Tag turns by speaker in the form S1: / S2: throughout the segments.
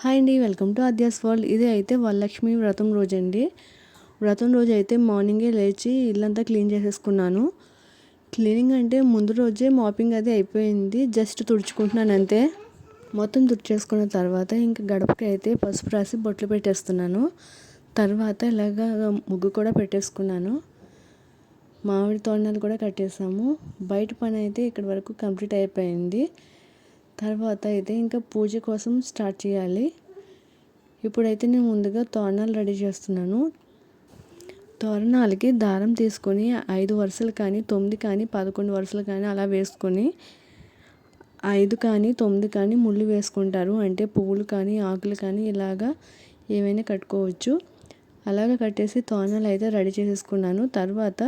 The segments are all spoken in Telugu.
S1: హాయ్ అండి వెల్కమ్ టు ఆద్యాస్ వరల్డ్. ఇది అయితే వరలక్ష్మి వ్రతం రోజు అండి. వ్రతం రోజు అయితే మార్నింగే లేచి ఇల్లంతా క్లీన్ చేసేసుకున్నాను. క్లీనింగ్ అంటే ముందు రోజే మాపింగ్ అది అయిపోయింది. జస్ట్ తుడుచుకుంటున్నాను అంతే. మొత్తం తుడిచేసుకున్న తర్వాత ఇంకా గడపకి అయితే పసుపు రాసి బొట్లు పెట్టేస్తున్నాను. తర్వాత ఇలాగా ముగ్గు కూడా పెట్టేసుకున్నాను. మామిడి తోరణాలు కూడా కట్టేసాము. బయట పని అయితే ఇక్కడి వరకు కంప్లీట్ అయిపోయింది. తర్వాత అయితే ఇంకా పూజ కోసం స్టార్ట్ చేయాలి. ఇప్పుడైతే నేను ముందుగా తోరణాలు రెడీ చేస్తున్నాను. తోరణాలకి దారం తీసుకొని ఐదు వరుసలు కానీ తొమ్మిది కానీ పదకొండు వరుసలు కానీ అలా వేసుకొని ఐదు కానీ తొమ్మిది కానీ ముళ్ళు వేసుకుంటారు. అంటే పువ్వులు కానీ ఆకులు కానీ ఇలాగా ఏమైనా కట్టుకోవచ్చు. అలాగ కట్టేసి తోరణాలు అయితే రెడీ చేసేసుకున్నాను. తర్వాత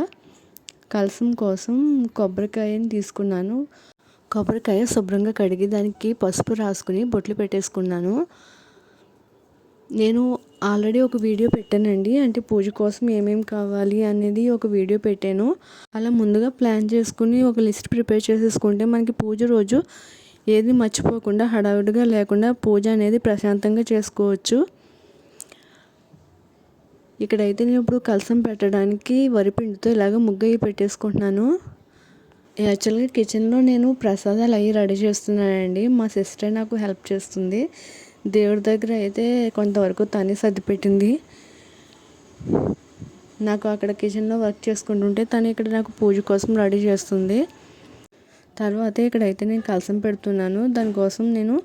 S1: కలసం కోసం కొబ్బరికాయని తీసుకున్నాను. కొబ్బరికాయ శుభ్రంగా కడిగి దానికి పసుపు రాసుకుని బొట్లు పెట్టేసుకున్నాను. నేను ఆల్రెడీ ఒక వీడియో పెట్టానండి. అంటే పూజ కోసం ఏమేమి కావాలి అనేది ఒక వీడియో పెట్టాను. అలా ముందుగా ప్లాన్ చేసుకుని ఒక లిస్ట్ ప్రిపేర్ చేసేసుకుంటే మనకి పూజ రోజు ఏది మర్చిపోకుండా హడావిడిగా లేకుండా పూజ అనేది ప్రశాంతంగా చేసుకోవచ్చు. ఇక్కడైతే నేను ఇప్పుడు కలసం పెట్టడానికి వరిపిండితో ఇలాగ ముగ్గు పెట్టేసుకుంటున్నాను. యాక్చువల్గా కిచెన్లో నేను ప్రసాదాలు అవి రెడీ చేస్తున్నానండి. మా సిస్టర్ నాకు హెల్ప్ చేస్తుంది. దేవుడి దగ్గర అయితే కొంతవరకు తనే సర్దిపెట్టింది. నాకు అక్కడ కిచెన్లో వర్క్ చేసుకుంటుంటే తను ఇక్కడ నాకు పూజ కోసం రెడీ చేస్తుంది. తర్వాత ఇక్కడైతే నేను కలసం పెడుతున్నాను. దానికోసం నేను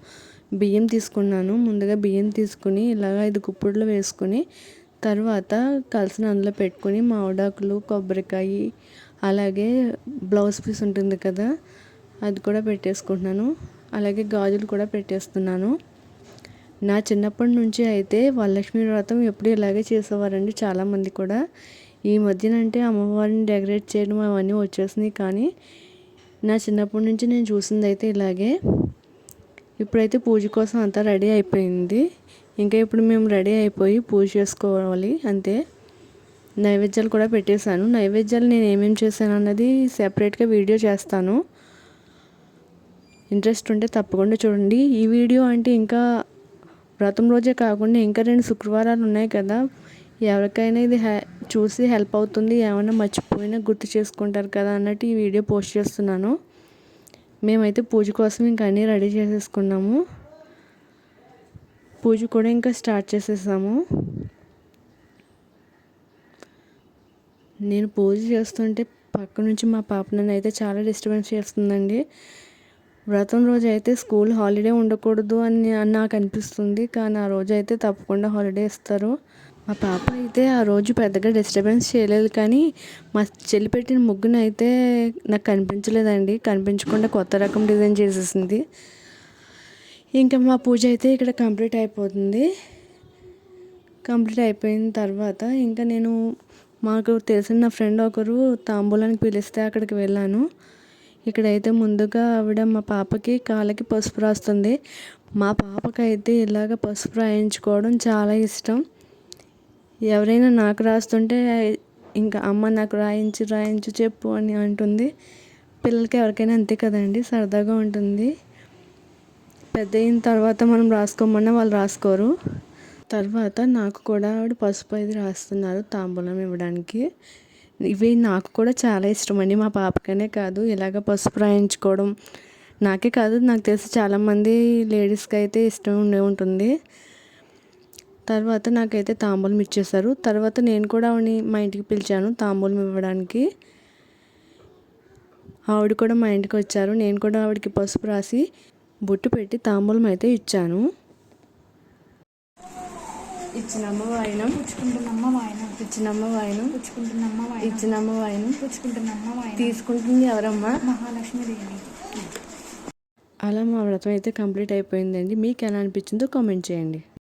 S1: బియ్యం తీసుకున్నాను. ముందుగా బియ్యం తీసుకుని ఇలాగ ఐదు కుప్పుడులు వేసుకుని తర్వాత కలిసిన అందులో పెట్టుకుని మామిడాకులు కొబ్బరికాయ అలాగే బ్లౌజ్ పీస్ ఉంటుంది కదా అది కూడా పెట్టేసుకుంటున్నాను. అలాగే గాజులు కూడా పెట్టేస్తున్నాను. నా చిన్నప్పటి నుంచి అయితే వరలక్ష్మి వ్రతం ఎప్పుడు ఇలాగే చేసేవారండి చాలామంది కూడా. ఈ మధ్యన అంటే అమ్మవారిని డెకరేట్ చేయడం అవన్నీ వచ్చేసినాయి కానీ నా చిన్నప్పటి నుంచి నేను చూసింది అయితే ఇలాగే. ఇప్పుడైతే పూజ కోసం అంతా రెడీ అయిపోయింది. ఇంకా ఇప్పుడు మేము రెడీ అయిపోయి పూజ చేసుకోవాలి అంతే. నైవేద్యాలు కూడా పెట్టేశాను. నైవేద్యాలు నేను ఏమేమి చేశాను అన్నది సెపరేట్గా వీడియో చేస్తాను. ఇంట్రెస్ట్ ఉంటే తప్పకుండా చూడండి. ఈ వీడియో అంటే ఇంకా వ్రతం రోజే కాకుండా ఇంకా రెండు శుక్రవారాలు ఉన్నాయి కదా. ఎవరికైనా ఇది చూసి హెల్ప్ అవుతుంది. ఏమైనా మర్చిపోయినా గుర్తు చేసుకుంటారు కదా అన్నట్టు ఈ వీడియో పోస్ట్ చేస్తున్నాను. మేమైతే పూజ కోసం ఇంకా అన్నీ రెడీ చేసేసుకున్నాము. పూజ కూడా ఇంకా స్టార్ట్ చేసేసాము. నేను పూజ చేస్తుంటే పక్క నుంచి మా పాప నన్ను అయితే చాలా డిస్టర్బెన్స్ చేస్తుందండి. వ్రతం రోజు అయితే స్కూల్ హాలిడే ఉండకూడదు అని నాకు అనిపిస్తుంది. కానీ ఆ రోజు అయితే తప్పకుండా హాలిడే ఇస్తారు. మా పాప అయితే ఆ రోజు పెద్దగా డిస్టర్బెన్స్ చేయలేదు కానీ మా చెల్లి పెట్టిన ముగ్గును అయితే నాకు కనిపించలేదండి. కనిపించకుండా కొత్త రకం డిజైన్ చేసేసింది. ఇంకా మా పూజ అయితే ఇక్కడ కంప్లీట్ అయిపోతుంది. కంప్లీట్ అయిపోయిన తర్వాత ఇంకా నేను మాకు తెలిసిన నా ఫ్రెండ్ ఒకరు తాంబూలానికి పిలిస్తే అక్కడికి వెళ్ళాను. ఇక్కడైతే ముందుగా ఆవిడ మా పాపకి కాళ్ళకి పసుపు రాస్తుంది. మా పాపకైతే ఇలాగ పసుపు రాయించుకోవడం చాలా ఇష్టం. ఎవరైనా నాకు రాస్తుంటే ఇంకా అమ్మ నాకు రాయించి రాయించు చెప్పు అని అంటుంది. పిల్లలకి ఎవరికైనా అంతే కదండి సరదాగా ఉంటుంది. పెద్ద అయిన తర్వాత మనం రాసుకోమన్నా వాళ్ళు రాసుకోరు. తర్వాత నాకు కూడా ఆవిడ పసుపు అది రాస్తున్నారు తాంబూలం ఇవ్వడానికి. ఇవి నాకు కూడా చాలా ఇష్టమండి మా పాపకనే కాదు ఇలాగ పసుపు రాయించుకోవడం నాకే కాదు నాకు తెలిసి చాలామంది లేడీస్కి అయితే ఇష్టం ఉండే ఉంటుంది. తర్వాత నాకైతే తాంబూలం ఇచ్చేసారు తర్వాత నేను కూడా ఆవిడని మా ఇంటికి పిలిచాను తాంబూలం ఇవ్వడానికి. ఆవిడ కూడా మా ఇంటికి వచ్చారు నేను కూడా ఆవిడకి పసుపు రాసి బొట్టు పెట్టి తాంబూలం అయితే ఇచ్చాను. ఇచ్చినమ్మ వాయనం.
S2: పుచ్చుకుంటున్నమ్మ వాయనం.
S1: ఇచ్చినమ్మ వాయనం.
S2: పుచ్చుకుంటున్నమ్మ వాయనం.
S1: ఇచ్చినమ్మ వాయనం.
S2: పుచ్చుకుంటున్నమ్మ వాయనం.
S1: తీసుకుంటుంది ఎవరమ్మా?
S2: మహాలక్ష్మీదేవి.
S1: అలా మా వ్రతం అయితే కంప్లీట్ అయిపోయిందండి. మీకు ఎలా అనిపించిందో కామెంట్ చేయండి.